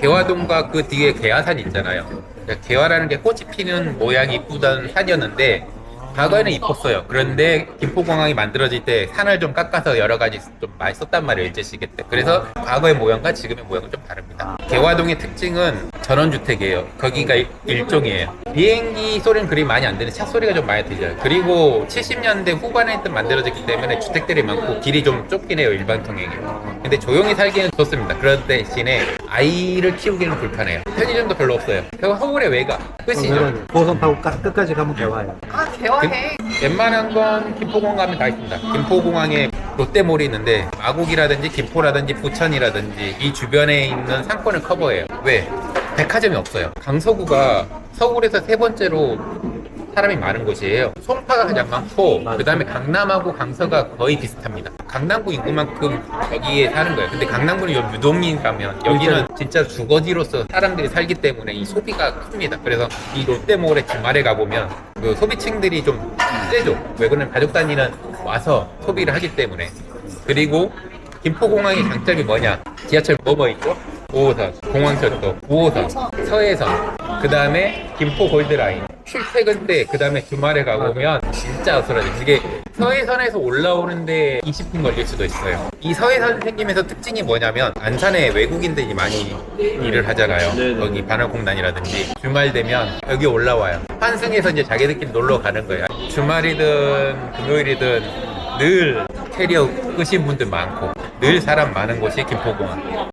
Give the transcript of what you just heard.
개화동과 그 뒤에 개화산 있잖아요. 그러니까 개화라는 게 꽃이 피는 모양이 이쁘던 산이었는데 과거에는 이뻤어요. 그런데 김포공항이 만들어질 때 산을 좀 깎아서 여러 가지 좀 많이 썼단 말이에요. 일제시기 때. 그래서 과거의 모양과 지금의 모양은 좀 다릅니다. 개화동의 특징은 전원주택이에요. 거기가 일- 일종이에요. 비행기 소리는 그리 많이 안 들리는 차 소리가 좀 많이 들려요. 그리고 70년대 후반에 또 만들어졌기 때문에 주택들이 많고 길이 좀 좁긴 해요. 일반 통행이. 근데 조용히 살기는 좋습니다. 그런 대신에 아이를 키우기는 불편해요. 편의점도 별로 없어요. 그 서울의 외곽 끝이죠. 고선 타고 까- 끝까지 가면 개화예요. 아 개화해. 웬만한 건 김포공항 가면 다 있습니다. 김포공항에 롯데몰이 있는데 마곡이라든지 김포라든지 부천이라든지 이 주변에 있는 상권을 커버해요. 왜? 백화점이 없어요. 강서구가 서울에서 세 번째로 사람이 많은 곳이에요. 송파가 가장 많고 그 다음에 강남하고 강서가 거의 비슷합니다. 강남구 인구만큼 여기에 사는 거예요. 근데 강남구는 요 유동인 가면 여기는 진짜 주거지로서 사람들이 살기 때문에 이 소비가 큽니다. 그래서 이 롯데몰에 주말에 가보면 그 소비층들이 좀 세죠. 왜 그러면 가족 단위는 와서 소비를 하기 때문에. 그리고 김포공항의 장점이 뭐냐? 지하철 뭐뭐 있죠? 5호선, 공항철도, 9호선, 서해선, 그 다음에 김포 골드라인. 출퇴근 때, 그 다음에 주말에 가보면 진짜 어스러져. 이게 서해선에서 올라오는데 20분 걸릴 수도 있어요. 이 서해선 생기면서 특징이 뭐냐면 안산에 외국인들이 많이 일을 하잖아요. 네네. 여기 반월공단이라든지 주말 되면 여기 올라와요. 환승해서 이제 자기들끼리 놀러 가는 거예요. 주말이든 금요일이든 늘 캐리어 끄신 분들 많고 늘 사람 많은 곳이 김포공항.